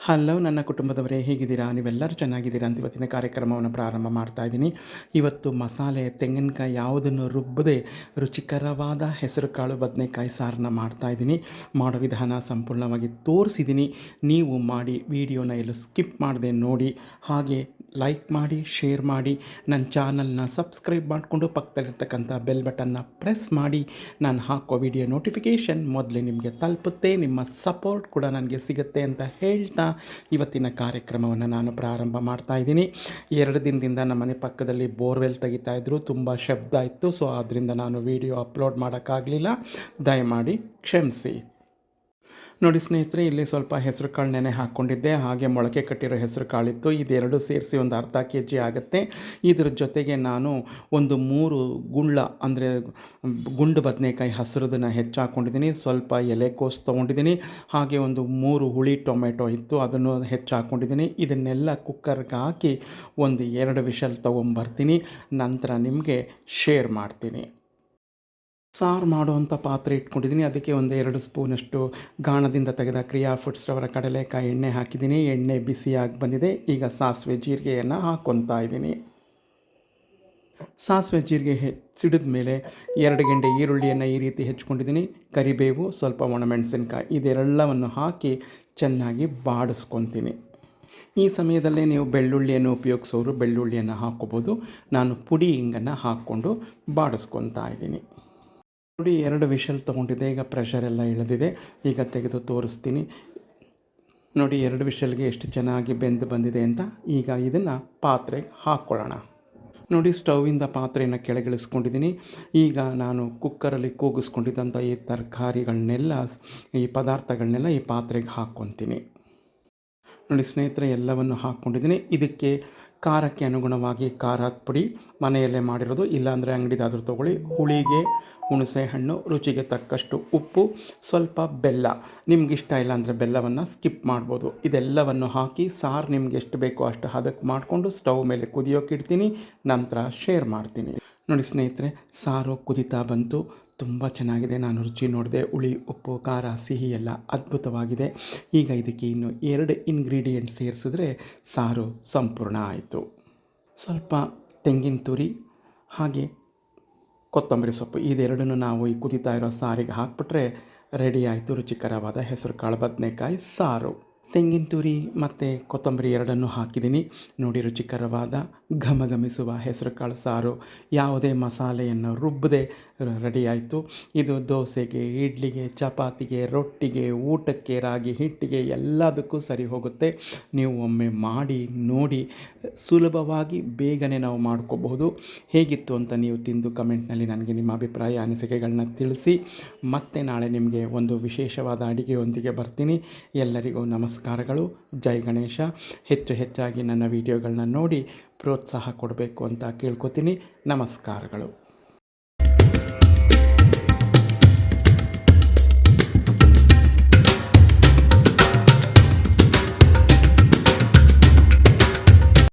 Hello ನನ್ನ ಕುಟುಂಬದವರೇ, ಹೇಗಿದ್ದೀರಾ? ನೀವೆಲ್ಲರೂ ಚೆನ್ನಾಗಿದ್ದೀರಾ? ಅಂತ ಇವತ್ತಿನ ಕಾರ್ಯಕ್ರಮವನ್ನು ಪ್ರಾರಂಭ ಮಾಡ್ತಾ ಇದ್ದೀನಿ. ಇವತ್ತು ಮಸಾಲೆ, ತೆಂಗಿನಕಾಯಿ ಯಾವುದನ್ನು ರುಬ್ಬದೆ ರುಚಿಕರವಾದ ಹೆಸರು ಕಾಳು ಬದನೆಕಾಯಿ ಸಾರನ್ನ ಮಾಡ್ತಾ ಇದ್ದೀನಿ. ಮಾಡೋ ವಿಧಾನ ಸಂಪೂರ್ಣವಾಗಿ ತೋರಿಸಿದ್ದೀನಿ. ನೀವು ಮಾಡಿ, ವಿಡಿಯೋನ ಎಲ್ಲೂ ಸ್ಕಿಪ್ ಮಾಡದೆ ನೋಡಿ, ಹಾಗೆ ಲೈಕ್ ಮಾಡಿ ಶೇರ್ ಮಾಡಿ ನನ್ನ ಚಾನಲ್ನ ಸಬ್ಸ್ಕ್ರೈಬ್ ಮಾಡಿಕೊಂಡು ಪಕ್ಕದಲ್ಲಿರ್ತಕ್ಕಂಥ ಬೆಲ್ ಬಟನ್ನ ಪ್ರೆಸ್ ಮಾಡಿ, ನಾನು ಹಾಕೋ ವಿಡಿಯೋ ನೋಟಿಫಿಕೇಷನ್ ಮೊದಲೇ ನಿಮಗೆ ತಲುಪುತ್ತೆ, ನಿಮ್ಮ ಸಪೋರ್ಟ್ ಕೂಡ ನನಗೆ ಸಿಗುತ್ತೆ ಅಂತ ಹೇಳ್ತಾ ಇವತ್ತಿನ ಕಾರ್ಯಕ್ರಮವನ್ನು ನಾನು ಪ್ರಾರಂಭ ಮಾಡ್ತಾ ಇದ್ದೀನಿ. ಎರಡು ದಿನದಿಂದ ನಮ್ಮ ಮನೆ ಪಕ್ಕದಲ್ಲಿ ಬೋರ್ವೆಲ್ ತೆಗಿತಾ ಇದ್ದರು ತುಂಬ ಶಬ್ದ ಇತ್ತು ಸೊ ಆದ್ದರಿಂದ ನಾನು ವಿಡಿಯೋ ಅಪ್ಲೋಡ್ ಮಾಡೋಕ್ಕಾಗಲಿಲ್ಲ. ದಯಮಾಡಿ ಕ್ಷಮಿಸಿ. ನೋಡಿ ಸ್ನೇಹಿತರೆ, ಇಲ್ಲಿ ಸ್ವಲ್ಪ ಹೆಸರು ಕಾಳು ನೆನೆ ಹಾಕ್ಕೊಂಡಿದ್ದೆ ಹಾಗೆ ಮೊಳಕೆ ಕಟ್ಟಿರೋ ಹೆಸರು ಕಾಳಿತ್ತು. ಇದೆರಡು ಸೇರಿಸಿ ಒಂದು ಅರ್ಧ ಕೆ ಜಿ ಆಗುತ್ತೆ. ಇದ್ರ ಜೊತೆಗೆ ನಾನು ಒಂದು ಮೂರು ಗುಳ್ಳ, ಅಂದರೆ ಗುಂಡು ಬದನೆಕಾಯಿ ಹಸಿರದನ್ನು ಹೆಚ್ಚಾಕೊಂಡಿದ್ದೀನಿ. ಸ್ವಲ್ಪ ಎಲೆಕೋಸು ತೊಗೊಂಡಿದ್ದೀನಿ. ಹಾಗೆ ಒಂದು ಮೂರು ಹುಳಿ ಟೊಮೆಟೊ ಇತ್ತು, ಅದನ್ನು ಹೆಚ್ಚಾಕೊಂಡಿದ್ದೀನಿ. ಇದನ್ನೆಲ್ಲ ಕುಕ್ಕರ್ಗೆ ಹಾಕಿ ಒಂದು ಎರಡು ವಿಷಲ್ ತೊಗೊಂಬರ್ತೀನಿ. ನಂತರ ನಿಮಗೆ ಶೇರ್ ಮಾಡ್ತೀನಿ. ಸಾರು ಮಾಡುವಂಥ ಪಾತ್ರೆ ಇಟ್ಕೊಂಡಿದ್ದೀನಿ. ಅದಕ್ಕೆ ಒಂದು ಎರಡು ಸ್ಪೂನಷ್ಟು ಗಾಣದಿಂದ ತೆಗೆದ ಕ್ರಿಯಾ ಫುಡ್ಸ್ ರವರ ಕಡಲೆಕಾಯಿ ಎಣ್ಣೆ ಹಾಕಿದ್ದೀನಿ. ಎಣ್ಣೆ ಬಿಸಿಯಾಗಿ ಬಂದಿದೆ. ಈಗ ಸಾಸಿವೆ ಜೀರಿಗೆಯನ್ನು ಹಾಕ್ಕೊತಾ ಇದ್ದೀನಿ. ಸಾಸಿವೆ ಜೀರಿಗೆ ಸಿಡಿದ ಮೇಲೆ ಎರಡು ಗಂಟೆ ಈರುಳ್ಳಿಯನ್ನು ಈ ರೀತಿ ಹೆಚ್ಕೊಂಡಿದ್ದೀನಿ. ಕರಿಬೇವು, ಸ್ವಲ್ಪ ಒಣಮೆಣಸಿನ್ಕಾಯಿ ಇದೆಲ್ಲವನ್ನು ಹಾಕಿ ಚೆನ್ನಾಗಿ ಬಾಡಿಸ್ಕೊತೀನಿ ಈ ಸಮಯದಲ್ಲೇ ನೀವು ಬೆಳ್ಳುಳ್ಳಿಯನ್ನು ಉಪಯೋಗಿಸೋರು ಬೆಳ್ಳುಳ್ಳಿಯನ್ನು ಹಾಕ್ಕೋಬೋದು ನಾನು ಪುಡಿ ಹಿಂಗನ್ನು ಹಾಕ್ಕೊಂಡು ಬಾಡಿಸ್ಕೊತಾ ಇದ್ದೀನಿ. ನೋಡಿ, ಎರಡು ವಿಷಲ್ ತೊಗೊಂಡಿದ್ದೆ. ಈಗ ಪ್ರೆಷರ್ ಎಲ್ಲ ಇಳಿದಿದೆ. ಈಗ ತೆಗೆದು ತೋರಿಸ್ತೀನಿ. ನೋಡಿ, ಎರಡು ವಿಷಲ್ಗೆ ಎಷ್ಟು ಚೆನ್ನಾಗಿ ಬೆಂದು ಬಂದಿದೆ ಅಂತ. ಈಗ ಇದನ್ನು ಪಾತ್ರೆಗೆ ಹಾಕ್ಕೊಳ್ಳೋಣ ನೋಡಿ ಸ್ಟೌವಿಂದ ಪಾತ್ರೆಯನ್ನು ಕೆಳಗಿಳಿಸ್ಕೊಂಡಿದ್ದೀನಿ. ಈಗ ನಾನು ಕುಕ್ಕರಲ್ಲಿ ಕೂಗಿಸ್ಕೊಂಡಿದ್ದಂಥ ಈ ತರಕಾರಿಗಳನ್ನೆಲ್ಲ, ಈ ಪದಾರ್ಥಗಳನ್ನೆಲ್ಲ ಈ ಪಾತ್ರೆಗೆ ಹಾಕ್ಕೊತೀನಿ. ನೋಡಿ, ಸ್ನೇಹಿತರೆ, ಎಲ್ಲವನ್ನು ಹಾಕ್ಕೊಂಡಿದ್ದೀನಿ. ಇದಕ್ಕೆ ಖಾರಕ್ಕೆ ಅನುಗುಣವಾಗಿ ಖಾರದ ಪುಡಿ ಮನೆಯಲ್ಲೇ ಮಾಡಿರೋದು, ಇಲ್ಲಾಂದರೆ ಅಂಗಡಿದಾದರೂ ತೊಗೊಳ್ಳಿ. ಹುಳಿಗೆ, ಹುಣಸೆ ಹಣ್ಣು, ರುಚಿಗೆ ತಕ್ಕಷ್ಟು ಉಪ್ಪು, ಸ್ವಲ್ಪ ಬೆಲ್ಲ. ನಿಮ್ಗೆ ಇಷ್ಟ ಇಲ್ಲ ಅಂದರೆ ಬೆಲ್ಲವನ್ನು ಸ್ಕಿಪ್ ಮಾಡ್ಬೋದು. ಇದೆಲ್ಲವನ್ನು ಹಾಕಿ ಸಾರು ನಿಮ್ಗೆ ಎಷ್ಟು ಬೇಕೋ ಅಷ್ಟು ಹದಕ್ಕೆ ಮಾಡಿಕೊಂಡು ಸ್ಟವ್ ಮೇಲೆ ಕುದಿಯೋಕೆ ಇಡ್ತೀನಿ, ನಂತರ ಶೇರ್ ಮಾಡ್ತೀನಿ. ನೋಡಿ ಸ್ನೇಹಿತರೆ, ಸಾರು ಕುದಿತಾ ಬಂತು. ತುಂಬ ಚೆನ್ನಾಗಿದೆ. ನಾನು ರುಚಿ ನೋಡಿದೆ, ಹುಳಿ, ಉಪ್ಪು, ಖಾರ, ಸಿಹಿ ಎಲ್ಲ ಅದ್ಭುತವಾಗಿದೆ. ಈಗ ಇದಕ್ಕೆ ಇನ್ನು ಎರಡು ಇಂಗ್ರೀಡಿಯೆಂಟ್ ಸೇರಿಸಿದ್ರೆ ಸಾರು ಸಂಪೂರ್ಣ ಆಯಿತು. ಸ್ವಲ್ಪ ತೆಂಗಿನ ತುರಿ, ಹಾಗೆ ಕೊತ್ತಂಬರಿ ಸೊಪ್ಪು ಇದೆರಡನ್ನು ನಾವು ಈ ಕುದಿತಾ ಇರೋ ಸಾರಿಗೆ ಹಾಕ್ಬಿಟ್ರೆ ರೆಡಿ ಆಯಿತು. ರುಚಿಕರವಾದ ಹೆಸರು ಕಾಳು ಬದನೆಕಾಯಿ, ಸಾರು. ತೆಂಗಿನ ತುರಿ ಮತ್ತು ಕೊತ್ತಂಬರಿ ಎರಡನ್ನು ಹಾಕಿದ್ದೀನಿ. ನೋಡಿ, ರುಚಿಕರವಾದ, ಘಮಘಮಿಸುವ ಹೆಸರು ಕಾಳು ಸಾರು. ಯಾವುದೇ ಮಸಾಲೆಯನ್ನು ರುಬ್ಬದೆ ರೆಡಿಯಾಯಿತು. ಇದು ದೋಸೆಗೆ, ಇಡ್ಲಿಗೆ, ಚಪಾತಿಗೆ, ರೊಟ್ಟಿಗೆ, ಊಟಕ್ಕೆ, ರಾಗಿ, ಹಿಟ್ಟಿಗೆ ಎಲ್ಲದಕ್ಕೂ ಸರಿ ಹೋಗುತ್ತೆ. ನೀವು ಒಮ್ಮೆ ಮಾಡಿ, ನೋಡಿ, ಸುಲಭವಾಗಿ ಬೇಗನೆ ನಾವು ಮಾಡ್ಕೋಬಹುದು. ಹೇಗಿತ್ತು ಅಂತ ನೀವು ತಿಂದು ಕಮೆಂಟ್ನಲ್ಲಿ ನನಗೆ ನಿಮ್ಮ ಅಭಿಪ್ರಾಯ, ಅನಿಸಿಕೆಗಳನ್ನ ತಿಳಿಸಿ. ಮತ್ತೆ ನಾಳೆ ನಿಮಗೆ ಒಂದು ವಿಶೇಷವಾದ ಅಡಿಗೆಯೊಂದಿಗೆ ಬರ್ತೀನಿ. ಎಲ್ಲರಿಗೂ ನಮಸ್ಕಾರಗಳು. ಜೈ ಗಣೇಶ. ಹೆಚ್ಚು ಹೆಚ್ಚಾಗಿ ನನ್ನ ವಿಡಿಯೋಗಳನ್ನ ನೋಡಿ ಪ್ರೋತ್ಸಾಹ ಕೊಡಬೇಕು ಅಂತ ಕೇಳ್ಕೊತೀನಿ. ನಮಸ್ಕಾರಗಳು.